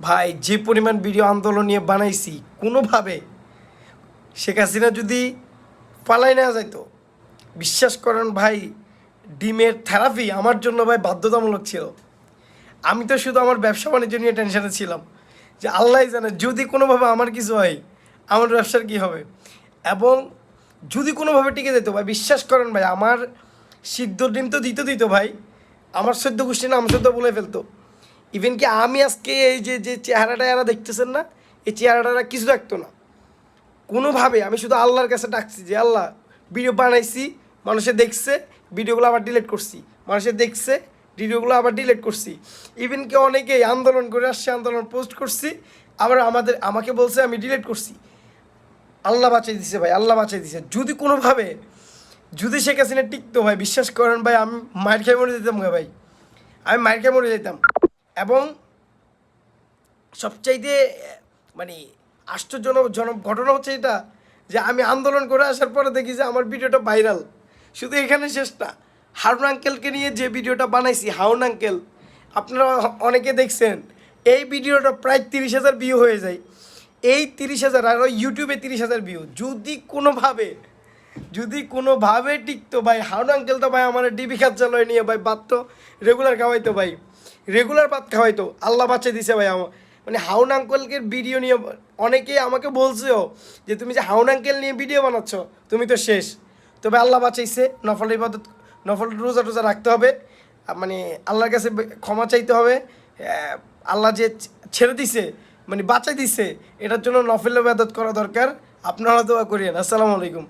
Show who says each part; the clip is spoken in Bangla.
Speaker 1: ভাই, যে পরিমাণ ভিডিও আন্দোলন নিয়ে বানাইছি, কোনোভাবে শেখ হাসিনা যদি পালাই না যাইতো, বিশ্বাস করেন ভাই, ডিমের থেরাপি আমার জন্য ভাই বাধ্যতামূলক ছিল। আমি তো শুধু আমার ব্যবসা বাণিজ্য নিয়ে টেনশনে ছিলাম যে আল্লাহ জানে যদি কোনোভাবে আমার কিছু হয়, আমার ব্যবসার কি হবে? এবং যদি কোনোভাবে টিকে যেত ভাই, বিশ্বাস করেন ভাই, আমার সিদ্ধ ডিম তো দিত দিত ভাই, আমার সদ্য গোষ্ঠী নাম সদ্য বলে ফেলতো। ইভেন কি আমি আজকে এই যে যে চেহারাটা এরা দেখতেছেন না, এই চেহারাটা কিছু রাখতো না। কোনোভাবে আমি শুধু আল্লাহর কাছে ডাকছি যে, আল্লাহ ভিডিও বানাইছি, মানুষে দেখছে ভিডিওগুলো আবার ডিলিট করছি, মানুষে দেখছে ভিডিওগুলো আবার ডিলিট করছি। ইভেন কি অনেকেই আন্দোলন করে আসছে, আন্দোলন পোস্ট করছি, আবার আমাদের, আমাকে বলছে, আমি ডিলিট করছি। আল্লাহ বাঁচিয়ে দিছে ভাই, আল্লাহ বাঁচিয়ে দিছে। যদি কোনোভাবে, যদি শেখ হাসিনা টিকতো ভাই, বিশ্বাস করেন ভাই, আমি মায়ের খেয়ে মরে যেতাম ভাই। আমি মায়ের খেয়ে মরে যেতাম। এবং সবচাইতে মানে আশ্চর্যজনক জনক ঘটনা হচ্ছে এটা, যে আমি আন্দোলন করে আসার পরে দেখি যে আমার ভিডিওটা ভাইরাল। শুধু এখানে শেষ না, হারুন আঙ্কেলকে নিয়ে যে ভিডিওটা বানাইছি, হারুন আঙ্কেল, আপনারা অনেকে দেখছেন, এই ভিডিওটা প্রায় তিরিশ হাজার ভিউ হয়ে যায়। এই তিরিশ হাজার, আর ওই ইউটিউবে তিরিশ হাজার ভিউ যদি কোনোভাবে যদি কোনোভাবে টিকতো ভাই হারুন আঙ্কেল তো ভাই আমার ডিবি খাচ্চালয় নিয়ে ভাই ভাত তো রেগুলার খাওয়াইতো ভাই। রেগুলার ভাত খাওয়াইতো। আল্লাহ বাঁচিয়ে দিছে ভাই আমার মানে হাউন আঙ্কেলকে ভিডিও নিয়ে অনেকেই আমাকে বলছেও যে, তুমি যে হাউন আঙ্কেল নিয়ে ভিডিও বানাচ্ছ, তুমি তো শেষ। তবে আল্লাহ বাঁচাইছে, নফল ইবাদত, নফল রোজা টোজা রাখতে হবে। মানে আল্লাহর কাছে ক্ষমা চাইতে হবে। আল্লাহ যে ছেড়ে দিছে মানে বাঁচাই দিছে, এটার জন্য নফল ইবাদত করা দরকার। আপনারা দোয়া করিয়েন। আসসালামু আলাইকুম।